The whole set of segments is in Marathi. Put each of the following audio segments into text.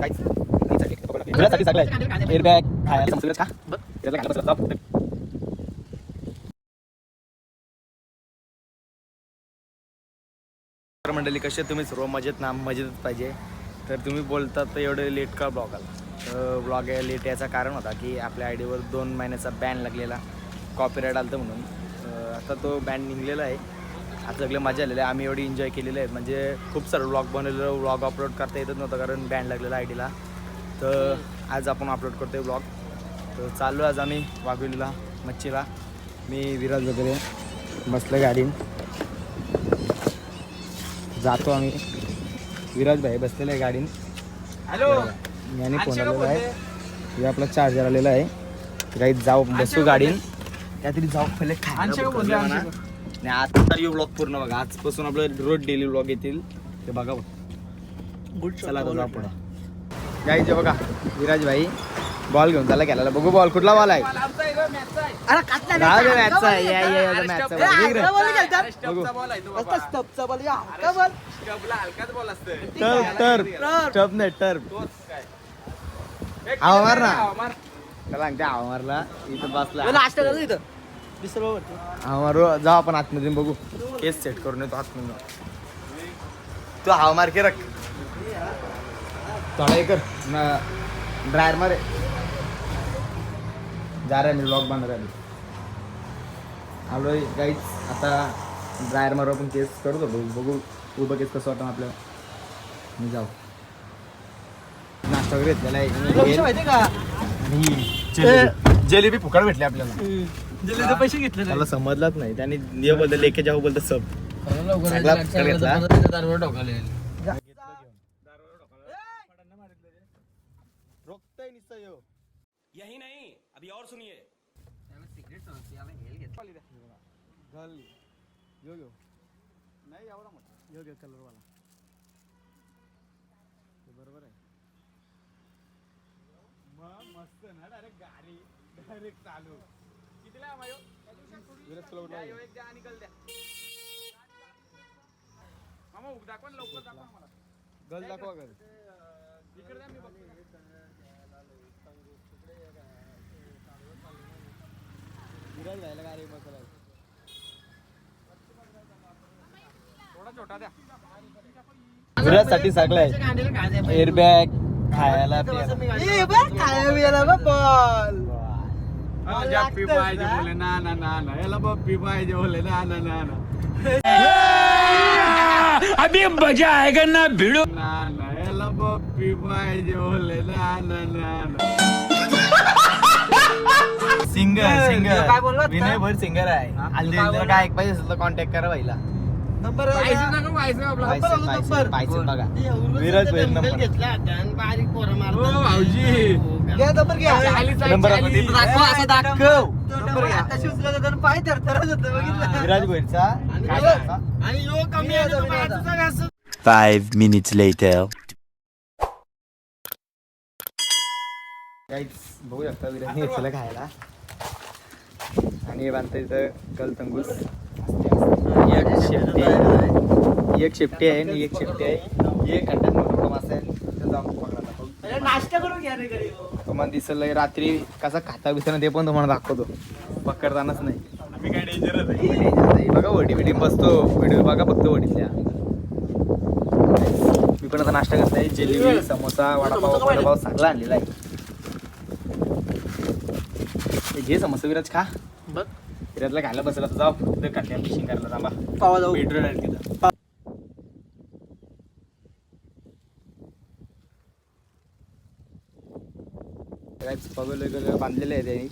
सगळं एअरबॅग खायला का? मंडळी कसे तुम्ही? सर्व मजेत ना? मजेतच पाहिजे. तर तुम्ही बोलतात तर एवढं लेट का ब्लॉग आला? तर ब्लॉग लेट याचं कारण होता की आपल्या आयडीवर दोन महिन्याचा बॅन लागलेला. कॉपीराईट आलं म्हणून. आता तो बॅन निघलेला आहे. आता सगळे मजा आलेली आहे. आम्ही एवढी एन्जॉय केलेले आहेत म्हणजे खूप सारं व्लॉग बनवलेलं व्लॉग अपलोड करता येतच नव्हतं कारण बॅन लागलेला आय डीला. तर आज आपण अपलोड करतोय व्लॉग तर चाललो आज आम्ही वाघोलीला मच्छीला. मी विराज वगैरे बसलं गाडीत जातो आम्ही. विराज भाई बसलेला आहे गाडीन. हॅलो! याने फोन आलेला आहे. हे आपला चार्जर आलेला आहे. काही जाऊ बसू गाडीन. काहीतरी जाऊ पहिले खायला आणि आता तरी ब्लॉग पूर्ण बघा. आजपासून आपलं रोज डेली ब्लॉग येतील. ते बघा बघ. चला जाऊ पुढे. गाईचे बघा विराज भाई बॉल घेऊन त्याला खेळायला. बघू बॉल कुठला बॉल आहे? या या या. बघू. टर्फ नाही टर्फ मार ना. त्याला सांगते आवा मारला इथं बसला. आवा मारू जाऊ आपण आतमध्ये बघू. केस सेट करून येतो आतमध्ये तू हाव मार के रख. थोडा हे कर ड्रायर मारे. जा रहा है मी ब्लॉग बन रहा है आलो गाईच आता ड्रायर मारू आपण केस करतो. बघू उभं केस कसं वाटतं आपल्याला. मी जाऊ. नाश्ता वगैरे घेतलेला आहे. जिलेबी- जिलेबी फुकट भेटली आपल्याला. पैसे घेतले मला समजलाच नाही. त्याने ये बोलतो लेके जाऊ बोलतो सब सगळा फुकट घेतला. रोखताय नुसतं ह्यो. घाल यो यो नाही एवढा मोठा यो घे कलर वाला ते बरोबर आहे मग मस्त ना डायरेक्ट गाडी डायरेक्ट चालू. कितीला मायो आहे? गल दाखवा गल विराज जायला गाडी बसला विराजसाठी सगळं आहे. एअरबॅग खायला प्यायला. पप्पी पाहिजे बोले ना ना ना ना. याला पप्पी पाहिजे बोले ना ना ना ना. अभी मजा आएगा ना भिड़ो। ना ना याला पप्पी पाहिजे बोले ना ना ना ना. सिंगर काय सिंगर बोलला होता? विनय भर सिंगर आहे आणि जर काय ऐक पाहिजे असेल तर कॉन्टॅक्ट करा पहिला पाहिजे बघा. विराज भाई नंबर. हो भाऊजी. नंबर आपण देतो. दाखव, असं दाखव. Viraj भैरचा Five minutes later. काहीच बघू शकता विराजने घेतलेलं खायला. आणि हे बांधता इथं गलतंगूस. एक शेपटी आहे एक शेपटी आहे आणि एक शेपटी आहे. एक खड्ड्यात मोठा मासा आहे तिथं जाऊन पकडा नाश्ता करून घ्या रे घरी. तुम्हाला दिसलं रात्री कसा खाता बिताना ते पण तुम्हाला दाखवतो. पकडतानाच नाही. आम्ही काय डेंजरच आहे? नाही. बघा वडी बिडी बसतो व्हिडिओ बघा फक्त वडीतल्या. मी पण आता नाश्ता करत आहे जिलेबी समोसा वडापाव वडापाव सगळं आणलेला आहे. हे घे समोसा विराज खा. बघ विराजला खायला बसला तर जाऊ. फक्त काट्या फिशिंग करायला थांबा. पावा जाऊ. पेट्रोल आहे तिथं. पगल वगैरे बांधलेले आहे त्यांनी.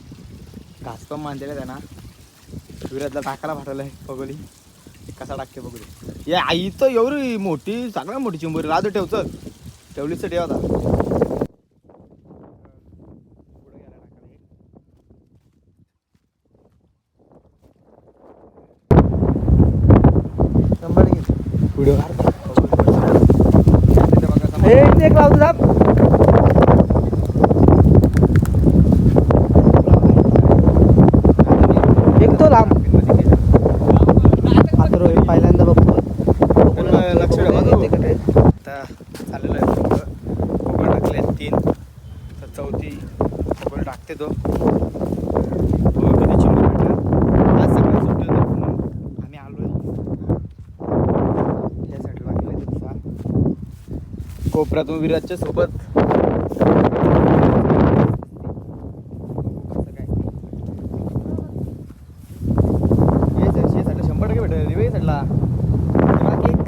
घास पण बांधलेला आहे त्यांना. विराजला टाकायला पाठवलं आहे पगोली कसा टाकते पगोली या आई तर एवढी मोठी सगळ्यात मोठी चिंबोरी. राजू ठेवचं ठेवलीच ठेव आता व्हिडिओ. एक लावतो साहेब एक तो लांब. आता रोहित पहिल्यांदा बघतो. लक्ष ठेवा. तो. आता चाललेलं आहे कोकण टाकले चौथी पकड टाकते तो बघू कधी चिंबर भेटणार आज सगळं सुट्टी होतं म्हणून आम्ही आलोय या साईडला लागले तुमचा कोपऱ्यातून विराजच्या सोबत. कसं ये sir, शंभर टक्के भेटेल केक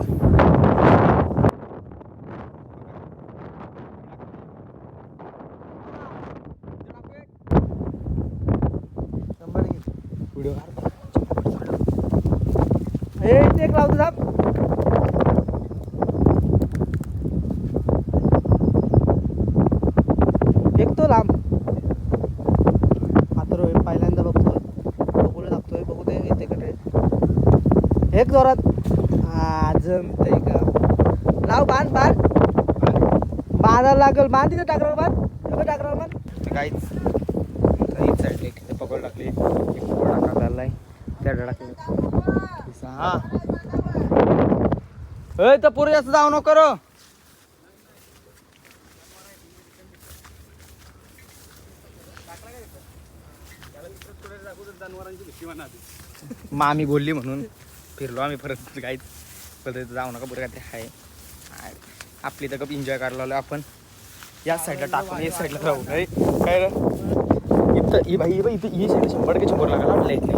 शंभर व्हिडिओ हे एक लावतो थांब फेकतो लांब आता रोहित पहिल्यांदा बघतोय बघूला लागतोय बघू दे येते फेक जोरात. हा जमतंय का? लाव बांध बांध बांधायला लागल बांध तिथे टाकरावर बांध एवढं टाकणार बांध काहीच काहीच साईडला एक इथे पकड टाकली. एक पकड टाका झालाय? त्या टाकले. हा. तर पुढे जास्त जाऊ नको रो. मामी बोलली म्हणून. फिरलो आम्ही परत काहीच परत जाऊ नका बरं काय आहे. आहे. आपली तर कप एन्जॉय करायला लागलो आपण. या साईडला टाकून या साईडला राहू नाही काय रे? इथं ही बाई बाई इथं ही साईड शंभर टक्के शंभर लागायला आपल्या इथे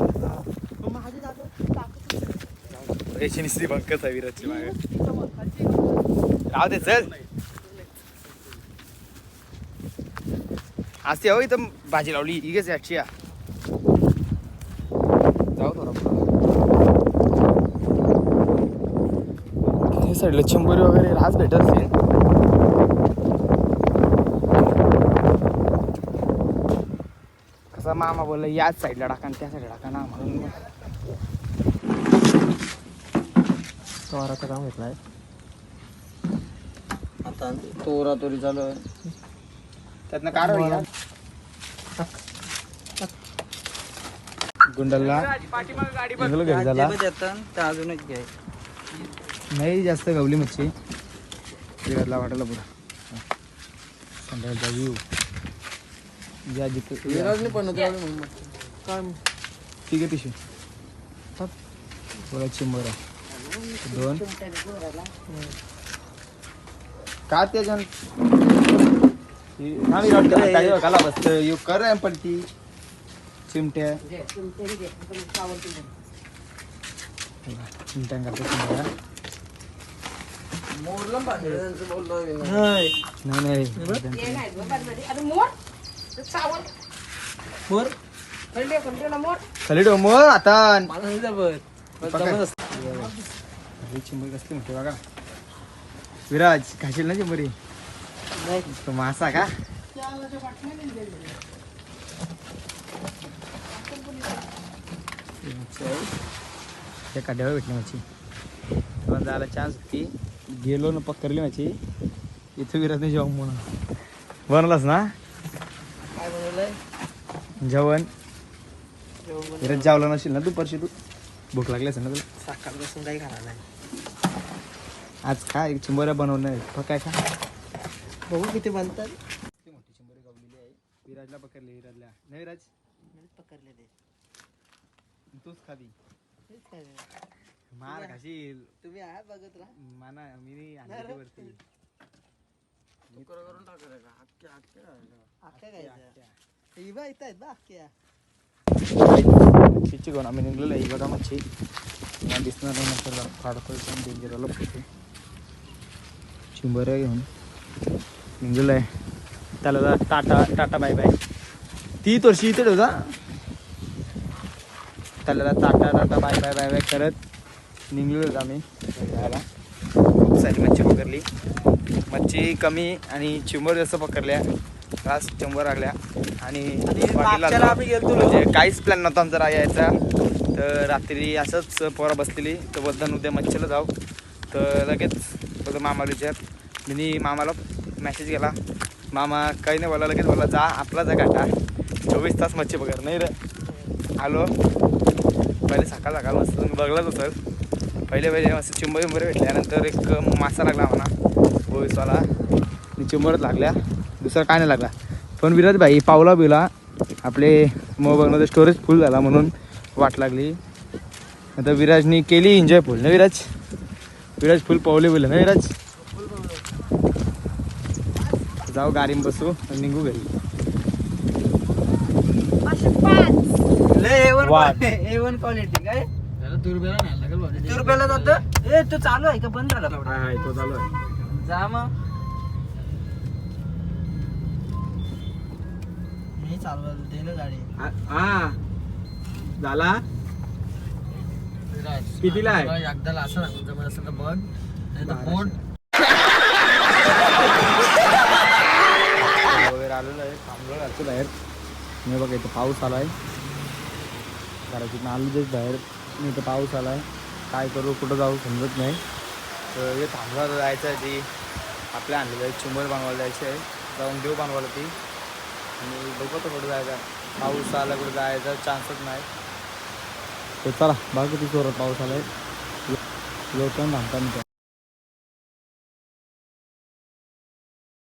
रेशी निस्ती बंकच आहे विराजची मागे. राहू दे चल. असते हो इथं भाजी लावली. इगेच याची या जाऊ थोडा हे साईडला चिंबोरी वगैरे राज भेटत असेल कसा मामा बोलला याच साईडला टाका आणि त्या साईडला टाका ना म्हणून काम घेतलाय आता तोरा तोरी चालू आहे. त्यातनं घ्या. गुंडलला. घरी झाला. अजूनच घ्याय नाही जास्त गवली मच्छी. बिघडला वाटायला पुढं. संध्याकाळचा व्ह्यू ज्या जिथे पण ठीक आहे पिशवी. थोडा चिंबर दोन. का त्याच्यान काला बसत. यू कर पण ती चिमट्या चिमट्या करतो चिमट्या नाही. नाही मोर? खाली आता मला नाही जबत चिंबरी कसली म्हणते बघा. विराज खाशील ना चिंबरी तो मासा का? त्या काड्यावर भेटली माझी पण जायला चान्स होती गेलो ना पकडली माझी. इथे विराजने जेवण म्हणून. बनलास ना? काय बनवलंय? जेवण? विराज जेवला नसेल ना दुपारशी तू? भूक लागली असेल ना तुला? सकाळपासून काही खाणार नाही. आज काय चिंबोऱ्या बनवणार फक्त काय का बघू किती बनतात. मोठी चिंबोरी गावलेली आहे. विराजला पकडली विराजला. नाही विराज? पकडले ते. तूच खाली. मार खाशील. तुम्ही आहात बघत राहा. माना मी नाही आणली वरती. अख्ख्या काय ही बा इथं आहेत बा अख्ख्या मच्छीची घेऊन आम्ही निघलेलो आहे बघा मच्छी मला दिसणार नाही नंतर फाडतो डेंजर आलं चिंबऱ्या घेऊन निघलेलो आहे. त्याला टाटा टाटा बाय बाय ती वर्षी इथे होता त्याला tata tata bye bye bye bye करत निघलेलो होतो आम्ही. जायला खूप सारी मच्छी पकडली. मच्छी कमी आणि चिंबर जास्त पकडल्या. रास चिंबर लागल्या. आणि म्हणजे काहीच प्लॅन नव्हता आमचा यायचा तर रात्री असंच पोरा बसलेली. तर बोलताना उद्या मच्छीला जाऊ. तर लगेच बोलतो मामाला विचार. मी मामाला मेसेज केला. मामा काही नाही बोला लगेच बोला जा आपला जा काटा चोवीस तास मच्छी पकड. नाही रे. आलो. पहिले सकाळ सकाळ मस्त बघलाच असेल. पहिले पहिले मस्त चिंबर चिंबर भेटल्यानंतर एक मासा लागला म्हणा बोईसवाला. चिंबरच लागल्या. दुसरा काय नाही लागला. पण विराज भाई पावला बिवला आपले मोबाईलमध्ये स्टोरेज फुल झाला म्हणून वाट लागली. आता विराजनी केली एन्जॉय फुल ना विराज? विराज फुल पावले बिवले. ना विराज? जाऊ गाडीत बसू आणि निघू घरी. वाट. ए वन क्वालिटी काय? त्याला किती रुपयाला जातं? ए तो चालू आहे का? बंद झाला हाय, हाय, तो चालू आहे. जा मग. मी चालवत होते ना गाडी. हा- हा. झाला? कितीला आहे? एकदाला असं लागून जमत असेल तर बघ. नाही तर बोट. वगैरे आलेलो आहे थांबलो घरचं बाहेर. मी बघा इथं पाऊस आला आहे घरातून आलो तेच बाहेर. मी इथं पाऊस आला आहे काय करू कुठं जाऊ समजत नाही. तर हे थांबला जायचं आहे ती. आपल्या आणलेलं आहे चुंबर बांधवायला जायचं आहे. जाऊन देऊ बांधवायला ती. आणि बघतो तर कुठं जायचं पाऊस आला कुठं जायचा चान्सच नाही. तर चला बाकी किती जोरात पाऊस आला आहे लोक थांबता